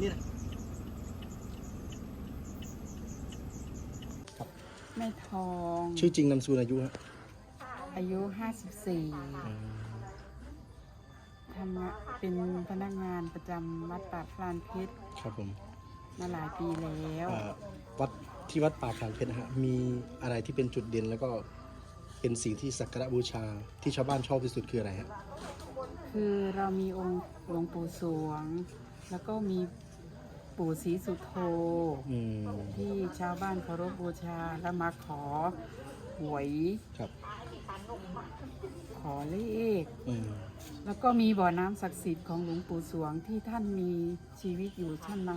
นี่นะแม่ทอง ชื่อจริงนามสกุลอายุฮะอายุ 54ทำงานเป็นพนักงานประจำวัดป่าพลานเพชรครับผมมาหลายปีแล้วอ่าวัดที่วัดป่าพลานเพชรนะฮะมีอะไรที่เป็นจุดเด่นแล้วก็เป็นสิ่งที่สักการะบูชาที่ชาวบ้านชอบที่สุดคืออะไรฮะคือเรามีองค์หลวงปู่สวง แล้วก็มี ปู่ศรีสุโธอืมที่ชาวบ้านเคารพบูชาแล้วมาขอหวยครับขอเลข อืมแล้วก็มีบ่อน้ำศักดิ์สิทธิ์ของหลวงปู่สวงที่ท่านมีชีวิตอยู่ท่านมา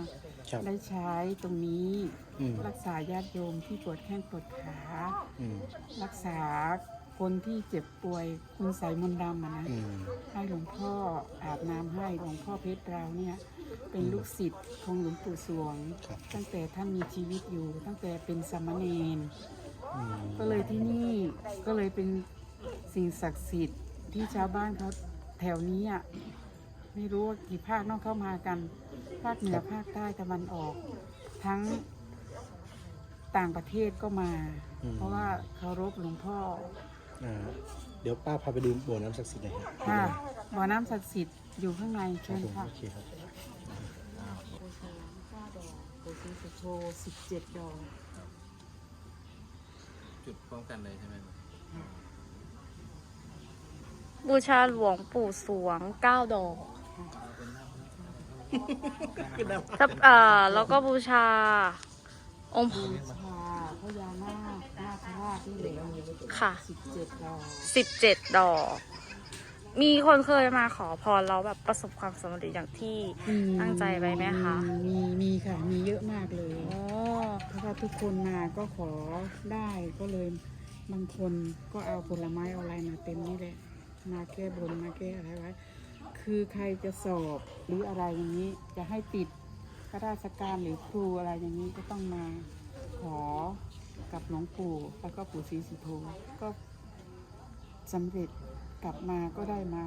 ครับ ได้ใช้ตรงนี้ อืมรักษาญาติโยมที่ปวดแข้งปวดขา อืมรักษา คนที่เจ็บป่วยคุณใสยมนต์ดำอะนะอืม ให้หลวงพ่ออาบน้ำให้หลวงพ่อเพชรเราเนี่ย เป็นลูกศิษย์ของหลวงปู่สวง ครับ ตั้งแต่ท่านมีชีวิตอยู่ ตั้งแต่เป็นสามเณรอืมก็เลยที่นี่ก็เลยเป็นสิ่งศักดิ์สิทธิ์ที่ชาวบ้านเขาแถวนี้อะไม่รู้ว่ากี่ภาคเน้องเข้ามากัน ภาคเหนือภาคใต้ตะวันออก ทั้งต่างประเทศก็มาเพราะว่าเคารพหลวงพ่อ อ่าเดี๋ยวป้าพาไปดูบ่อน้ำศักดิ์สิทธิ์หน่อยฮะค่ะบ่อน้ำศักดิ์สิทธิ์อยู่ข้างในครัเชิบญผมค่ะ โอเคครับโอชาห้าดอกโอซีสุโชสิบเจ็ดดอกจุดพร้อมกันเลยใช่ไหมครับบูชาหลวงปู่สวงเก้าดอกถ้าเอ่อแล้วก็บูชาองค์บูชาพญานาคนาคราช ที่เหลือค่ะ สิบเจ็ดดอกสิบเจ็ดดอก มีคนเคยมาขอพรแล้วแบบประสบความสำเร็จอย่างที่ตั้งใจไว้ไหมคะมีมีค่ะ มีเยอะมากเลยโอ้เพราะว่าทุกคนมาก็ขอได้ก็เลยบางคนก็เอาผลไม้เอาอะไรมาเต็มนี่แหละ มาแก้บนมาแก้อะไรไว้ คือใครจะสอบหรืออะไรอย่างนี้ จะให้ติดข้าราชการหรือครูอะไรอย่างนี้ก็ต้องมาขอ กับหลวงปู่แล้วก็ปู่ศรีสุโธก็สำเร็จกลับมาก็ได้มา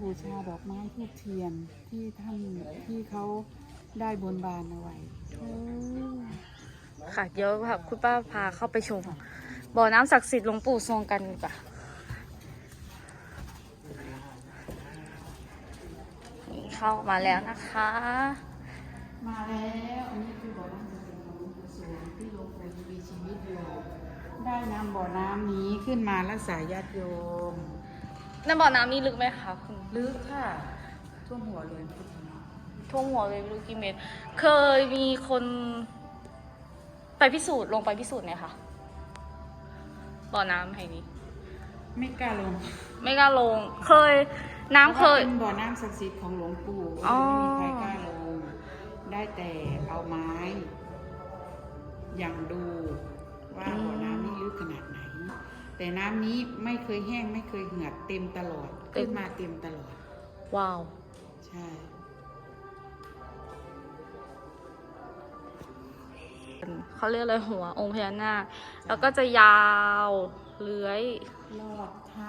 บูชาดอกไม้ทูบเทียนที่ท่านที่เขาได้บนบานเอาไว้ ค่ะเดี๋ยวแบบคุณป้าพาเข้าไปชมบ่อน้ำศักดิ์สิทธิ์หลวงปู่สวงกันดีกว่านี่เข้ามาแล้วนะคะ มาแล้วอันนี้คือบ่อน้ำ ศักดิ์สิทธิ์ของหลวงปู่สวงที่หลวงปู่ยังมีชีวิตอยู่ได้นำบ่อน้ำนี้ขึ้นมารักษาญาติโยมในบ่อน้ำนี้ลึกไหมคะคุณลึกค่ะท่วมหัวเลยพุทธนาท่วมหัวเลยไม่รู้กี่เมตร เคยมีคนไปพิสูจน์ลงไปพิสูจน์ไหมคะบ่อน้ำแห่งนี้ ไม่กล้าลง ไม่กล้าลง เคยน้ำเคยพราะว่าเป็นบ่อน้ำศักดิ์สิทธิ์ของหลวงปู่อ๋อไม่มีใครกล้าลง ได้แต่เอาไม้ อย่างดูว่าบ่อน้ำนี่ลึกขนาดไหน แต่น้ำนี้ไม่เคยแห้งไม่เคยเหือดเต็มตลอดขึ้นมาเต็มตลอด ว้าว ใช่ เขาเรียกอะไรหัวองค์พญานาคแล้วก็จะยาวเลื้อย รอดถ้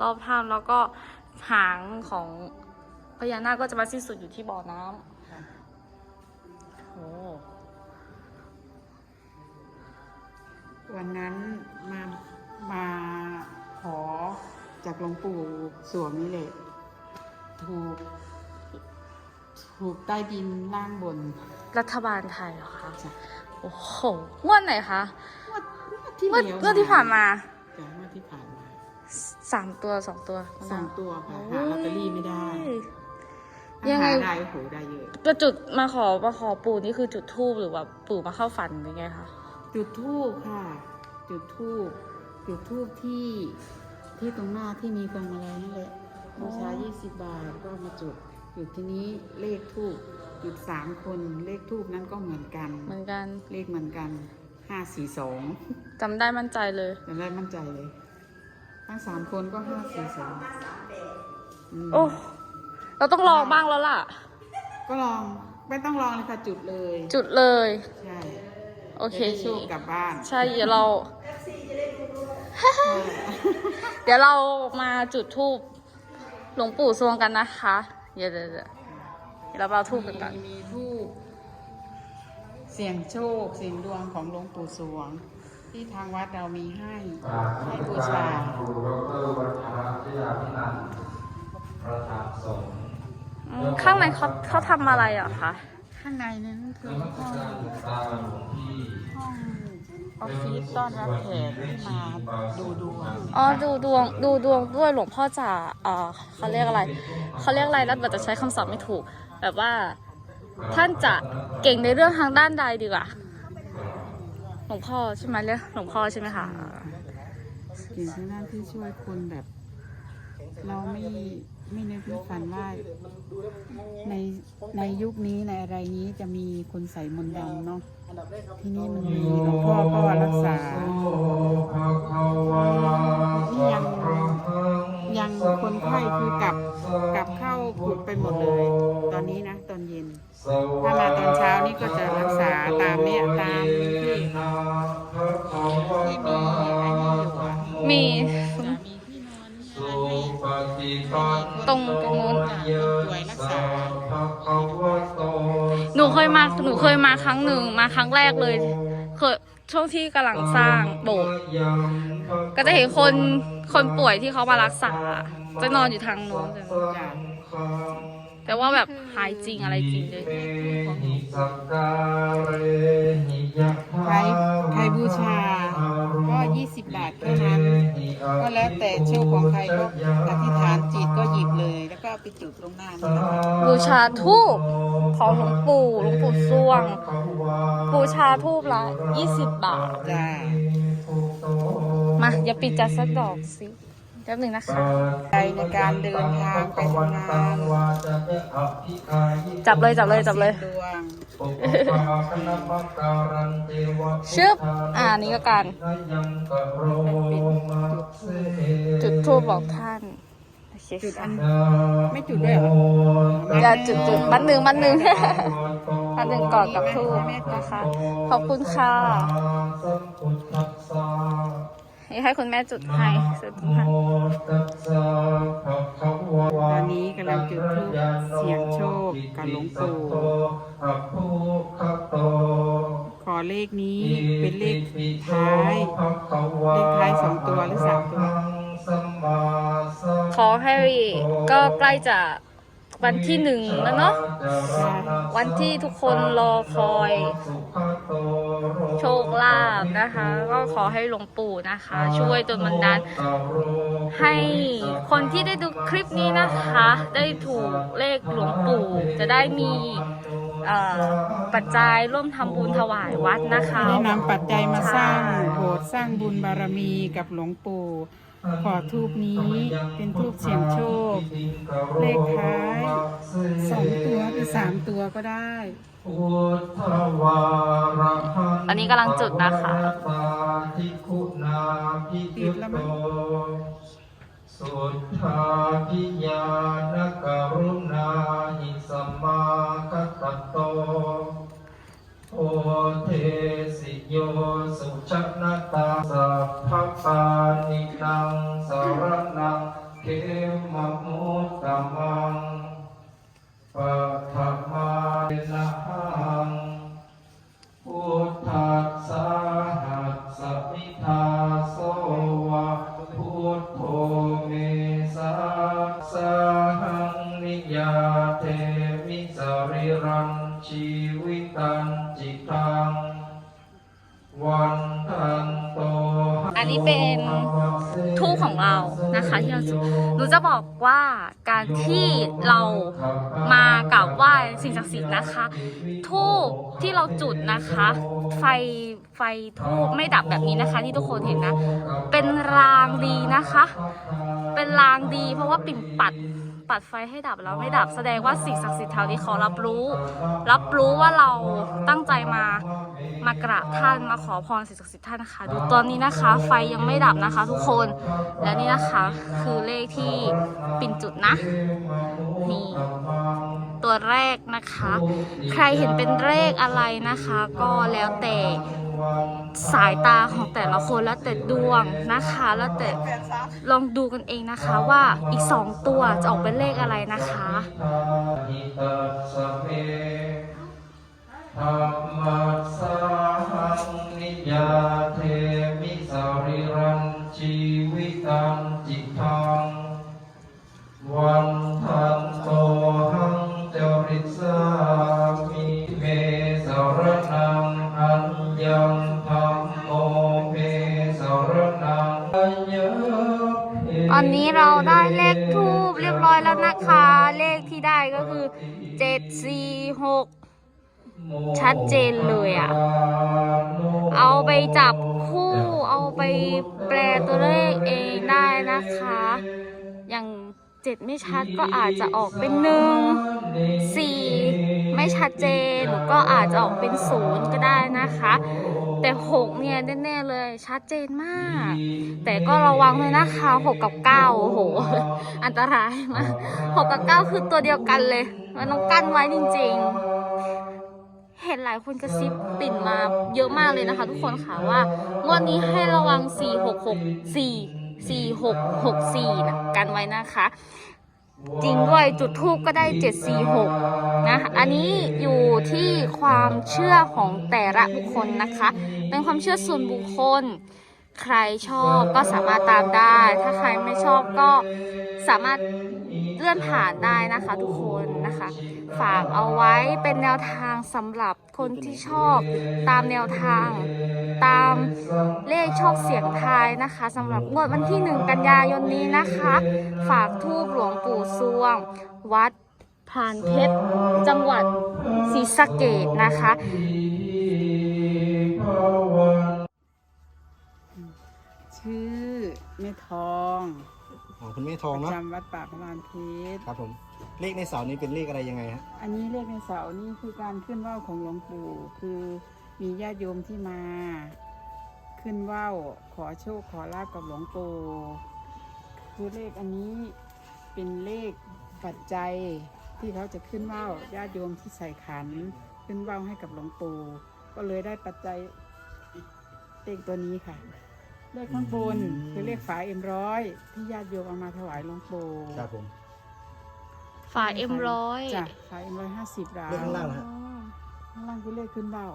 รอบถ้ำแล้วก็หางของพญานาคก็จะมาสิ้นสุดอยู่ที่บ่อน้ำ วันนั้นมามาขอจากหลวงปู่สวงนี่แหละถูกถูกใต้ดินล่างบนรัฐบาลไทยเหรอคะจ้ะโอ้โหงวดไหนคะงวดที่งวดแล้วงวดที่ผ่านมาจ้ะงวดที่ผ่านมาสามตัวสองตัวสองตัวค่ะหาลอตเตอรี่ไม่ได้ยัถ้างไงหาได้โอ้โหได้เยอะก็จุดมาขอมาขอปู่นี่คือจุดทูบหรือว่าปู่มาเข้าฝันหรือไงคะ จุดทูบค่ะ จุดทูบจุดทูบที่ที่ตรงหน้าที่มีพวงมาลัยนั่นแหละบูชา20บาทก็มาจุดจุดที่นี้เลขทูบจุดสามคนเลขทูบนั้นก็เหมือนกัน เหมือนกันเลขเหมือนกันห้าสี่สองจำได้มั่นใจเลยจำได้มั่นใจเลย ทั้งสามคนก็ห้าสี่สองโอ้เราต้องลองบ้างแล้วล่ะ ก็ลองไม่ต้องลองเลยค่ะจุดเลย จุดเลย ใช่ โอเคจะได้โชคกลับบ้าน ใช่เดี๋ยวเรา เดี๋ยวเรามาจุดทูบหลวงปู่สวงกันนะคะ เดี๋ยวเดี๋ยวเดี๋ยวเดี๋ยวเราทูบกันก่อนมีมีทูบเสียงโชค เสียงดวงของหลวงปู่สวง ที่ทางวัดเรามีให้ให้บูชาครูดรวัฒระชยาพินันท์ประธานสงฆ์อืมข้างในเขาเขาทำอะไรอะคะ ข้างในนั้นคืนอมัสห้องการหลวงตาหลวงพี่ห้องออฟฟิศต้อนรับแขกที่มาดูดวงอ๋อดูดวงดูดวงด้วยหลวงพ่อจะเอ่อเขาเรียกอะไรเขาเรียกอะไรรัฐบัตจะใช้คำศัพท์ไม่ถูก แบบว่าท่านจะเก่งในเรื่องทางด้านใดดีกว่าหลวงพ่อใช่ไหมเรียกหลวงพ่อใช่ไหมคะเก่งทางด้านที่ช่วยคนแบบ เราไม่ไม่นึกไม่ฝันว่าในในยุคนี้ในอะไรนี้จะมีคนใส่มนต์ดำเนาะที่นี่มันมีหลวงพ่อก็รักษานี่ยังยังคนไข้คือกลับกลับเข้าผุดไปหมดเลย ตอนนี้นะ ตอนเย็น ถ้ามาตอนเช้านี่ก็จะรักษาตามเนี่ยตามที่ที่มีไอ้นี่อยู่อะมี จะมีที่นอนมีอะไรให้ ตรงตรงนู้นป่วยรักษาหนูเคยมาหนูเคยมาครั้งหนึ่งมาครั้งแรกเลยเคยช่วงที่กำลังสร้างโบสถ์ก็จะเห็นคนคนป่วยที่เขามารักษา จะนอนอยู่ทางโน้นจะจ้ะแต่ว่าแบบหายจริงอะไรจริงเลยใครใครบูชาก็ 20 บาทแค่นั้น ก็แล้วแต่โชคของใครก็อธิษฐานจิตก็หยิบเลย แล้วก็เอาไปจุดตรงหน้านี่นะคะบูชาทูบของหลวงปู่หลวงปู่ซ่วง บูชาทูบละ20 บาท จ้า มา อย่าปิดจัดสักดอกสิแป๊บหนึ่งนะคะใจในการเดินทางไปทำงานจับเลยจับเลยจับเลยดวงชึบอ่านี่ก็การจุดทูบบอกท่านโอเคจุดอัค่ะนไม่จุดด้วยเหรออย่าจุดจุดมัดหนึ่งมัดหนึ่งมัดหนึ่งก่อนกับทูบนะคะขอบคุณค่ะ นี่ให้คุณแม่จุดให้จุดให้ตอนนี้กำลังจุดธูปเสียงโชคกับหลวงปู่ขอเลขนี้เป็นเลขท้าย เลขท้ายสองตัวหรือสามตัวขอให้ก็ใกล้จะ วันที่หนึ่งแล้วเนาะวันที่ทุกคนรอคอย โชคลาภนะคะ ก็ขอให้หลวงปู่นะคะ ช่วยจนบันดาลให้คนที่ได้ดูคลิปนี้นะคะ ได้ถูกเลขหลวงปู่จะได้มีเอ่อปัจจัยร่วมทำบุญถวายวัดนะคะได้นำปัจจัยมาสร้างโบสถ์สร้างบุญบารมีกับหลวงปู่ ขอทูปนี้เป็นทูปเสียงโชค เลขท้ายสองตัวหรือสามตัวก็ได้อันนี้กำลังจุดนะคะติดแล้วมั้ยสุทธาพิญาณกรุณาหิสัมมาคัตตโต โอเทสิโยสุชนะตาสัพพปานินังสารนังเขมมุตตมังปัทมานะ การที่เรามากราบไหว้สิ่งศักดิ์สิทธิ์นะคะทูบที่เราจุดนะคะ ไฟไฟทูบไม่ดับแบบนี้นะคะ ที่ทุกคนเห็นนะ เป็นรางดีนะคะ เป็นรางดีเพราะว่าปิ่นปัด ปัดไฟให้ดับแล้วไม่ดับแสดงว่าสิ่งศักดิ์สิทธิ์แถวนี้เขารับรู้ รับรู้ว่าเราตั้งใจมามากราบท่านมาขอพรสิ่งศักดิ์สิทธิ์ท่านนะคะดูตอนนี้นะคะ ไฟยังไม่ดับนะคะ ทุกคนและนี่นะคะคือเลขที่ปิ่นจุดนะนี่ตัวแรกนะคะ ใครเห็นเป็นเลขอะไรนะคะ ก็แล้วแต่ สายตาของแต่ละคนแล้วแต่ดวงนะคะ แล้วแต่ลองดูกันเองนะคะว่าอีกสองตัวจะออกเป็นเลขอะไรนะคะ ตอนนี้เราได้เลขทูบเรียบร้อยแล้วนะคะ เลขที่ได้ก็คือ7 4 6ชัดเจนเลยอะเอาไปจับคู่เอาไปแปลตัวเลขเองได้นะคะ อย่างเจ็ดไม่ชัดก็อาจจะออกเป็นหนึ่งสี่ไม่ชัดเจนก็อาจจะออกเป็นศูนย์ก็ได้นะคะ แต่หกเนี่ยแน่ๆเลย ชัดเจนมาก แต่ก็ระวังเลยนะคะหกกับเก้าโอ้โห อันตรายมากหกกับเก้าคือตัวเดียวกันเลย มันต้องกั้นไว้จริง ๆ เห็นหลายคนกระซิบปิ่นมาเยอะมากเลยนะคะ ทุกคนค่ะว่างวดนี้ให้ระวัง 4 6 6 4 4 6 6 4นะกันไว้นะคะ จริงด้วยจุดทูปก็ได้ 746นะคะอันนี้อยู่ที่ความเชื่อของแต่ละบุคคลนะคะ เป็นความเชื่อส่วนบุคคล ใครชอบก็สามารถตามได้ ถ้าใครไม่ชอบก็สามารถเลื่อนผ่านได้นะคะทุกคนนะคะ ฝากเอาไว้เป็นแนวทางสำหรับคนที่ชอบตามแนวทาง ตามเลขโชคเสียงทายนะคะสำหรับงวดวันที่ 1 กันยายนนี้นะคะ ฝากทูบหลวงปู่ซวง วัดพานเพชรจังหวัดศรีสะเกดนะคะชื่อแม่ทอง อ๋อคุณแม่ทองประเนาะจำวัดป่าพระลานเพชรครับผมเลขในเสานี้เป็นเลขอะไรยังไงฮะอันนี้เลขในเสานี่คือการขึ้นว่าวของหลวงปู่ คือมีญาติโยมที่มา ขึ้นว่าวขอโชคขอลาบกับหลวงปู่คือเลขอันนี้เป็นเลขปัจจัยที่เขาจะขึ้นว่าวญาติโยมที่ใส่ขัน ขึ้นว่าวให้กับหลวงปู่ก็เลยได้ปัจจัยเลขตัวนี้ค่ะ เลขข้างบนคือเลขฝาเอ็มร้อยที่ญาติโยมเอามาถวายหลวงปู่ครับผมฝ่ายเอ็มร้อยจ้ะฝาเอ็มร้อยห้าสิบดาวเลขข้างล่างนะฮะข้างล่างคือเลขขึ้นเบ้า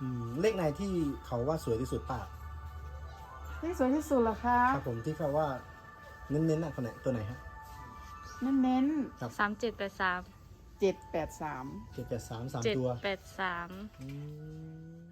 อืมเลขไหนที่เขาว่าสวยที่สุดป้าเลขสวยที่สุดเหรอคะครับผมที่เขาว่าเน้นๆน่ะคนไหนตัวไหนฮะ เน้นสามเจ็ดแปดสามๆเจ็ดแปดสามเจ็ดแปดสามสามเจ็ดตัวแปดสามอืม